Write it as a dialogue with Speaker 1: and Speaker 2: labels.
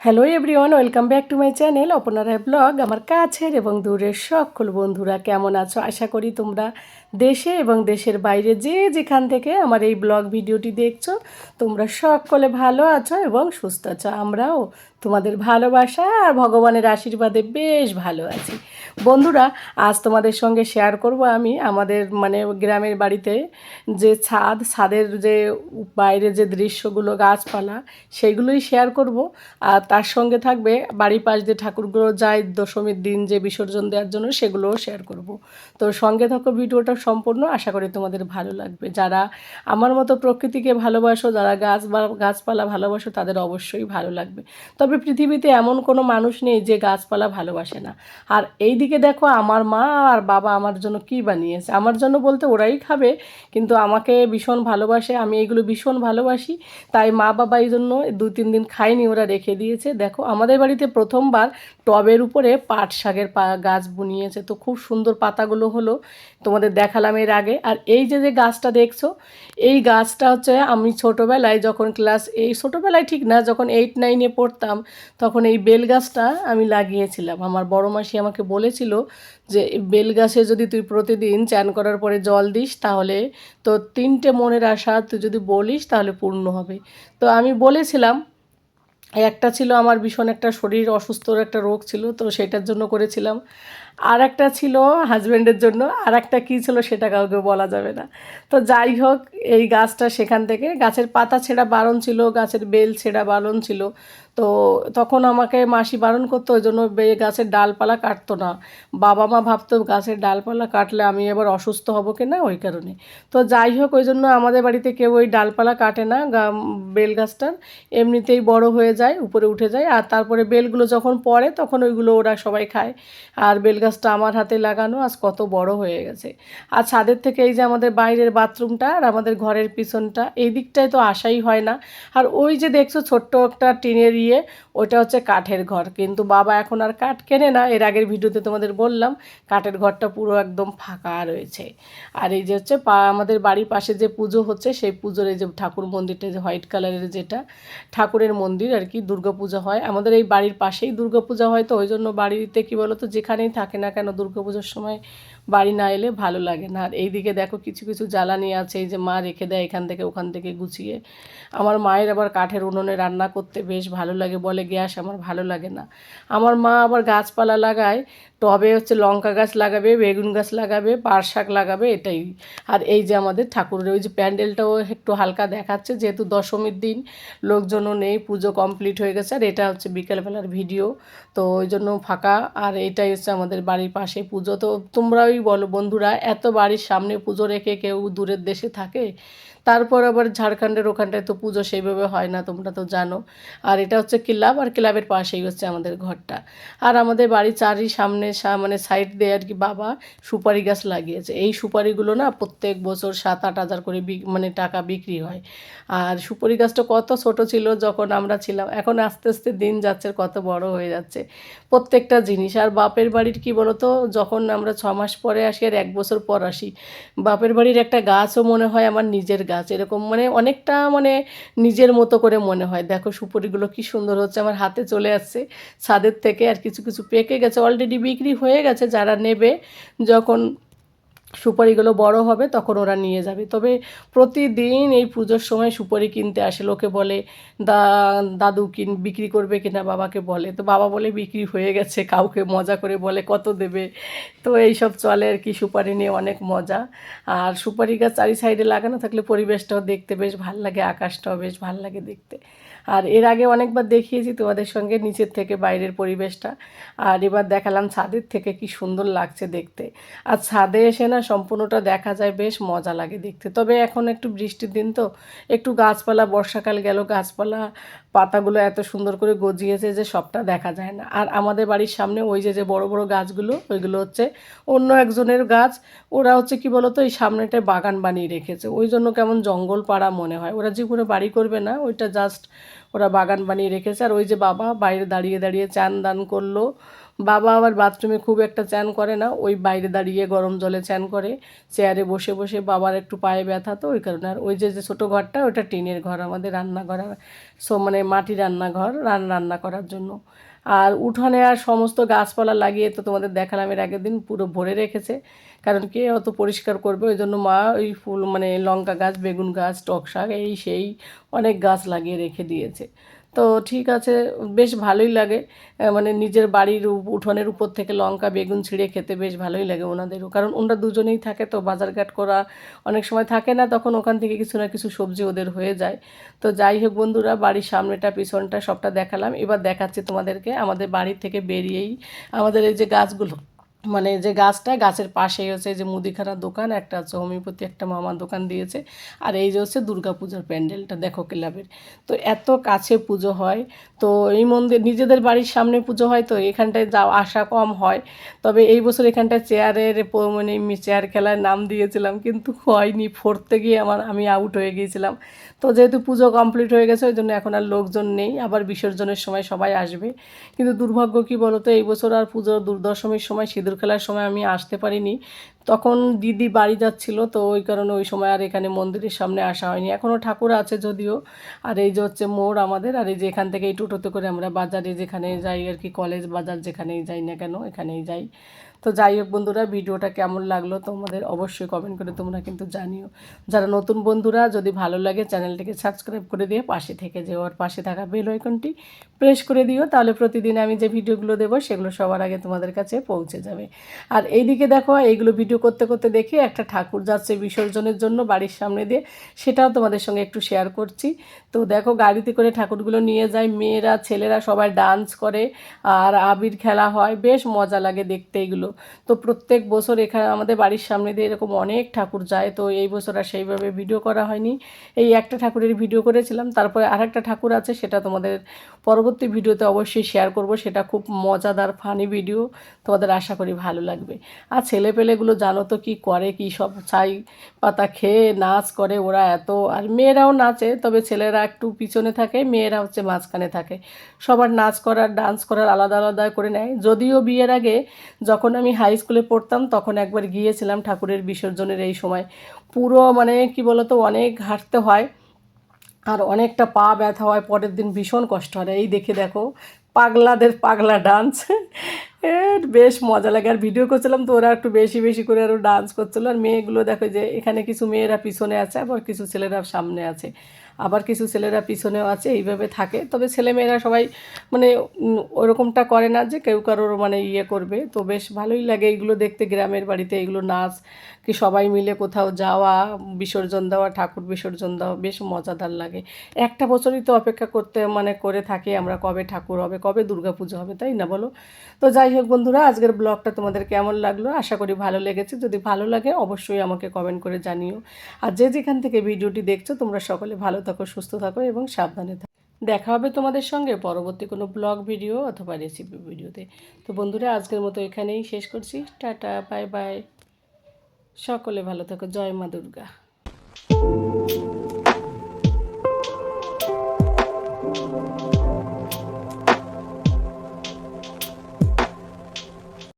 Speaker 1: Hello everyone welcome back to my channel অপনারায় blog আমার কাছের এবং দূরের সকল বন্ধুরা কেমন আছো? আশা করি তোমরা দেশে এবং দেশের বাইরে যে যেখান থেকে আমার এই ব্লগ ভিডিওটি দেখছ, তোমরা সকলে ভালো আছো এবং সুস্থ আছো। আমরাও তোমাদের ভালোবাসা আর ভগবানের আশীর্বাদে বেশ ভালো আছি। বন্ধুরা, আজ তোমাদের সঙ্গে শেয়ার করব আমি আমাদের মানে গ্রামের বাড়িতে যে ছাদ, ছাদের যে বাইরে যে দৃশ্যগুলো, গাছপালা সেইগুলোই শেয়ার করব। আর তার সঙ্গে থাকবে বাড়ির পাশ দিয়ে ঠাকুরগুলো যায় দশমীর দিন যে বিসর্জন দেওয়ার জন্য, সেগুলোও শেয়ার করব। তো সঙ্গে থাকো, ভিডিওটা সম্পূর্ণ। আশা করি তোমাদের ভালো লাগবে। যারা আমার মতো প্রকৃতিকে ভালোবাসো, যারা গাছ বা গাছপালা ভালোবাসো, তাদের অবশ্যই ভালো লাগবে। তবে পৃথিবীতে এমন কোনো মানুষ নেই যে গাছপালা ভালোবাসে না। আর এই দেখো আমার মা আর বাবা আমার জন্য কি বানিয়েছে? আমার জন্য বলতে ওরাই খাবে, কিন্তু আমাকে ভীষণ ভালোবাসে, আমি এইগুলো ভীষণ ভালোবাসি। তাই মা বাবা এই জন্য দু তিন দিন খায়নি, ওরা রেখে দিয়েছে। দেখো, আমাদের বাড়িতে প্রথমবার টবের উপরে পাট শাকের পা গাছ বুনিয়েছে। তো খুব সুন্দর পাতাগুলো হলো, তোমাদের দেখালাম এর আগে। আর এই যে যে গাছটা দেখছ, এই গাছটা হচ্ছে আমি ছোটোবেলায় যখন ক্লাস এই ছোটোবেলায় ঠিক না, যখন এইট নাইনে পড়তাম, তখন এই বেল গাছটা আমি লাগিয়েছিলাম। আমার বড় মাসি আমাকে বলেছিল যে বেল গাছে যদি তুই প্রতিদিন চান করার পরে জল দিস, তাহলে তো তিনটে মনের আশা তুই যদি বলিস, তাহলে পূর্ণ হবে। তো আমি বলেছিলাম, একটা ছিল আমার ভীষণ একটা শরীর অসুস্থর একটা রোগ ছিল, তো সেটার জন্য করেছিলাম। আর একটা ছিল হাজব্যান্ডের জন্য আর একটা কী ছিল সেটা কাউকে বলা যাবে না। তো যাই হোক, এই গাছটা সেখান থেকে, গাছের পাতা ছেঁড়া বারণ ছিল, গাছের বেল ছেঁড়া বারণ ছিল। তো তখন আমাকে মাসি বারণ করতো, ওই জন্য গাছের ডালপালা কাটতো না। বাবা মা ভাবতো, গাছের ডালপালা কাটলে আমি এবার অসুস্থ হব কি না ওই কারণে। তো যাই হোক, ওই জন্য আমাদের বাড়িতে কেউ ওই ডালপালা কাটে না বেল গাছটার। এমনিতেই বড় হয়ে যায়, উপরে উঠে যায়। আর তারপরে বেলগুলো যখন পড়ে, তখন ওইগুলো ওরা সবাই খায়। আর বেল গাছটা আমার হাতে লাগানো, আজ কত বড় হয়ে গেছে। আর ছাদের থেকে এই যে আমাদের বাইরের বাথরুমটা আর আমাদের ঘরের পিছনটা, এই দিকটায় তো আসাই হয় না। আর ওই যে দেখছ, ছোট্ট একটা টিনের ইয়ে ওটা হচ্ছে কাঠের ঘর। কিন্তু বাবা এখন আর কাঠ কেনে না, এর আগের ভিডিওতে তোমাদের বললাম, কাঠের ঘরটা পুরো একদম ফাঁকা রয়েছে। আর এই যে হচ্ছে আমাদের বাড়ির পাশে যে পুজো হচ্ছে, সেই পুজোর এই যে ঠাকুর মন্দিরটা যে হোয়াইট কালারের যেটা, ঠাকুরের মন্দির আর কি দুর্গাপূজা হয়। আমাদের এই বাড়ির পাশেই দুর্গাপূজা হয়, তো ওই জন্য বাড়িতে কী বলো তো যেখানেই থাকে না কেন দুর্গাপুজোর সময় বাড়ি না এলে ভালো লাগে না। আর এইদিকে দেখো কিছু কিছু জ্বালানি আছে, এই যে মা রেখে দেয় এখান থেকে ওখান থেকে গুছিয়ে। আমার মায়ের আবার কাঠের উনুনে রান্না করতে বেশ ভালো লাগে বলে গ্যাস আমার ভালো লাগে না। আমার মা আবার গাছপালা লাগায় টবে হচ্ছে লঙ্কা গাছ লাগাবে, বেগুন গাছ লাগাবে, পাট শাক লাগাবে, এটাই। আর এই যে আমাদের ঠাকুরের ওই যে প্যান্ডেলটাও একটু হালকা দেখাচ্ছে, যেহেতু দশমীর দিন, লোকজনও নেই, পুজো কমপ্লিট হয়ে গেছে, আর এটা হচ্ছে বিকেলবেলার ভিডিও। তো ওই জন্য ফাঁকা, আর এটাই হচ্ছে আমাদের বাড়ির পাশে পুজো। তো তোমরাই বলো বন্ধুরা, এত বাড়ির সামনে পুজো রেখে কেউ দূরের দেশে থাকে? তারপর আবার ঝাড়খণ্ডের ওখানটায় তো পুজো সেইভাবে হয় না, তোমরা তো জানো। আর এটা হচ্ছে ক্লাব, আর ক্লাবের পাশেই হচ্ছে আমাদের ঘরটা। আর আমাদের বাড়ির চারি সামনে মানে সাইড দিয়ে আর কি বাবা সুপারি গাছ লাগিয়েছে। এই সুপারিগুলো না প্রত্যেক বছর সাত আট হাজার করে মানে টাকা বিক্রি হয়। আর সুপারি গাছটা কত ছোট ছিল যখন আমরা ছিলাম, এখন আস্তে আস্তে দিন যাচ্ছে কত বড় হয়ে যাচ্ছে। প্রত্যেকটা জিনিস, আর বাপের বাড়ির কি বলতো, যখন আমরা ছ মাস পরে আসি আর এক বছর পর আসি, বাপের বাড়ির একটা গাছও মনে হয় আমার নিজের গাছ। এরকম মানে অনেকটা মানে নিজের মতো করে মনে হয়। দেখো সুপুরিগুলো কি সুন্দর হচ্ছে, আমার হাতে চলে আসছে। ছাদের থেকে আর কিছু কিছু পেকে গেছে অলরেডি বিক্রি হয়ে গেছে, যারা নেবে, যখন সুপারিগুলো বড় হবে, তখন ওরা নিয়ে যাবে। তবে প্রতিদিন এই পুজোর সময় সুপারি কিনতে আসে, লোকে বলে, দা, দাদু কিন, বিক্রি করবে কিনা? বাবাকে বলে। তো বাবা বলে, বিক্রি হয়ে গেছে, কাউকে মজা করে বলে, কত দেবে? তো এইসব চলে আর কি, সুপারি নিয়ে অনেক মজা। আর সুপারি গাছ চারি সাইডে লাগানো থাকলে পরিবেশটাও দেখতে বেশ ভালো লাগে, আকাশটাও বেশ ভালো লাগে দেখতে। আর এর আগে অনেকবার দেখিয়েছি তোমাদের সঙ্গে নিচের থেকে বাইরের পরিবেশটা। আর এবার দেখালাম ছাদের থেকে কি সুন্দর লাগছে দেখতে। আর ছাদে এসে না সম্পূর্ণটা দেখা যায় বেশ মজা লাগে দেখতে। তবে এখন একটু বৃষ্টির দিন তো, একটু গাছপালা, বর্ষাকাল গেল, গাছপালা, পাতাগুলো এত সুন্দর করে গজিয়েছে যে সবটা দেখা যায় না। আর আমাদের বাড়ির সামনে ওই যে যে বড় বড় গাছগুলো, ওইগুলো হচ্ছে অন্য একজনের গাছ। ওরা হচ্ছে কি বলতো, এই সামনেটায় বাগান বানিয়ে রেখেছে। ওই জন্য কেমন জঙ্গল পাড়া মনে হয়। ওরা যে কোনো বাড়ি করবে না, ওইটা জাস্ট ওরা বাগান বানিয়ে রেখেছে। আর ওই যে বাবা বাইরে দাঁড়িয়ে দাঁড়িয়ে চান দান করল। বাবা আবার বাথরুমে খুব একটা চ্যান করে না, ওই বাইরে দাঁড়িয়ে গরম জলে চ্যান করে। চেয়ারে বসে বসে বাবার একটু পায়ে ব্যথা তো, ওই কারণে। আর ওই যে যে ছোটো ঘরটা, ওটা টিনের ঘর, আমাদের রান্নাঘর, সো মানে মাটি রান্নাঘর, রান রান্না করার জন্য। আর উঠানে আর সমস্ত গাছপালা লাগিয়ে তো তোমাদের দেখালাম এর আগের দিন, পুরো ভরে রেখেছে। কারণ কে অত পরিষ্কার করবে, ওই জন্য মা ওই ফুল মানে লঙ্কা গাছ, বেগুন গাছ, টক শাক, এই সেই অনেক গাছ লাগিয়ে রেখে দিয়েছে। তো ঠিক আছে, বেশ ভালোই লাগে। মানে নিজের বাড়ির উঠোনের উপর থেকে লঙ্কা, বেগুন ছিঁড়ে খেতে বেশ ভালোই লাগে ওনাদেরও। কারণ ওনারা দুজনেই থাকে তো, বাজারঘাট করা অনেক সময় থাকে না, তখন ওখান থেকে কিছু না কিছু সবজি ওদের হয়ে যায়। তো যাই হোক বন্ধুরা, বাড়ির সামনেটা, পিছনটা সবটা দেখালাম। এবার দেখাচ্ছি তোমাদেরকে আমাদের বাড়ি থেকে বেরিয়েই আমাদের এই যে গাছগুলো। মানে যে গাছটা, গাছের পাশেই হচ্ছে যে মুদিখানার দোকান, একটা হচ্ছে হোমিওপ্যাথি, একটা মামার দোকান দিয়েছে। আর এই যে হচ্ছে দুর্গা পূজার প্যান্ডেলটা, দেখো ক্লাবের। তো এত কাছে পুজো হয়, তো এই মন্দির, নিজেদের বাড়ির সামনে পুজো হয়, তো এখানটায় যাওয়া আসা কম হয়। তবে এই বছর এখানটায় চেয়ারের মানে চেয়ার খেলার নাম দিয়েছিলাম, কিন্তু হয়নি। ফোরতে গিয়ে আমার, আমি আউট হয়ে গিয়েছিলাম। তো যেহেতু পুজো কমপ্লিট হয়ে গেছে, ওই জন্য এখন আর লোকজন নেই, আবার বিসর্জনের সময় সবাই আসবে। কিন্তু দুর্ভাগ্য কি বলতো, এই বছর আর পুজোর দুর্দশমীর সময় সিঁদুর খেলার সময় আমি আসতে পারিনি। তখন দিদি বাড়ি যাচ্ছিল, তো ওই কারণে ওই সময় আর এখানে মন্দিরের সামনে আসা হয়নি। এখনও ঠাকুর আছে যদিও। আর এই যে হচ্ছে মোড় আমাদের, আর এই যে এখান থেকে এই টোটোতে করে আমরা বাজারে যেখানে যাই আর কি, কলেজ বাজার যেখানেই যাই না কেন, এখানেই যাই। তো যাই হোক বন্ধুরা, ভিডিওটা কেমন লাগল তোমাদের অবশ্যই কমেন্ট করে তোমরা কিন্তু জানিও। যারা নতুন বন্ধুরা, যদি ভালো লাগে চ্যানেলটিকে সাবস্ক্রাইব করে দিয়ে পাশে থেকে যে ওর পাশে থাকা বেল আইকনটি প্রেস করে দিও, তাহলে প্রতিদিন আমি যে ভিডিওগুলো দেবো সেগুলো সবার আগে তোমাদের কাছে পৌঁছে যাবে। আর এইদিকে দেখো, এইগুলো ভিডিও করতে করতে দেখি একটা ঠাকুর যাচ্ছে বিসর্জনের জন্য বাড়ির সামনে দিয়ে, সেটাও তোমাদের সঙ্গে একটু শেয়ার করছি। তো দেখো, গাড়িতে করে ঠাকুরগুলো নিয়ে যায়, মেয়েরা, ছেলেরা সবাই ডান্স করে, আর আবির খেলা হয়, বেশ মজা লাগে দেখতে এগুলো। তো প্রত্যেক বছর এখানে আমাদের বাড়ির সামনে দিয়ে এরকম অনেক ঠাকুর যায়। তো এই বছর আর সেইভাবে ভিডিও করা হয়নি। এই একটা ঠাকুরের ভিডিও করেছিলাম। তারপরে আর একটা ঠাকুর আছে, সেটা তোমাদের পরবর্তী ভিডিওতে অবশ্যই শেয়ার করব। সেটা খুব মজাদার ফানি ভিডিও তোমাদের আশা করি ভালো লাগবে। আর ছেলে পেলেগুলো জানো তো কি করে, কি সব ছাই পাতা খেয়ে নাচ করে ওরা এত। আর মেয়েরাও নাচে, তবে ছেলেরা একটু পিছনে থাকে, মেয়েরা হচ্ছে মাঝখানে থাকে। সবার নাচ করার ডান্স করার আলাদা আলাদা করে নেয়। যদিও বিয়ের আগে যখন আমি হাই স্কুলে পড়তাম, তখন একবার গিয়েছিলাম ঠাকুরের বিসর্জনের এই সময়। পুরো মানে কি বলতো, অনেক হাঁটতে হয় আর অনেকটা পা ব্যথা হয়, পরের দিন ভীষণ কষ্ট হয়। এই দেখে দেখো, পাগলাদের পাগলা ডান্স এর বেশ মজা লাগে। আর ভিডিও করছিলাম তো ওরা একটু বেশি বেশি করে আরও ডান্স করছিল। আর মেয়েগুলো দেখো যে এখানে কিছু মেয়েরা পিছনে আছে, আবার কিছু ছেলেরা সামনে আছে। আবার কিছু ছেলেরা পিছনেও আছে, এইভাবে থাকে। তবে ছেলেমেয়েরা সবাই মানে ওরকমটা করে না যে কেউ কারোর মানে ইয়ে করবে। তো বেশ ভালোই লাগে এইগুলো দেখতে, গ্রামের বাড়িতে এগুলো নাচ, কি সবাই মিলে কোথাও যাওয়া, বিসর্জন দেওয়া, ঠাকুর বিসর্জন দেওয়া, বেশ মজাদার লাগে। একটা বছরই তো অপেক্ষা করতে মানে করে থাকি আমরা, কবে ঠাকুর হবে, কবে দুর্গা পুজো হবে, তাই না বলো? তো যাই হোক বন্ধুরা, আজকের ব্লগটা তোমাদের কেমন লাগল? আশা করি ভালো লেগেছে। যদি ভালো লাগে, অবশ্যই আমাকে কমেন্ট করে জানিও। আর যে যেখান থেকে ভিডিওটি দেখছ, তোমরা সকলে ভালো থাকো, সুস্থ থাকো এবং সাবধানে থাকো। দেখা হবে তোমাদের সঙ্গে পরবর্তী কোনো ব্লগ ভিডিও অথবা রেসিপি ভিডিওতে। তো বন্ধুরা, আজকের মতো এখানেই শেষ করছি। টাটা বাই বাই সকলে ভালো থাকো। জয় মা দুর্গা।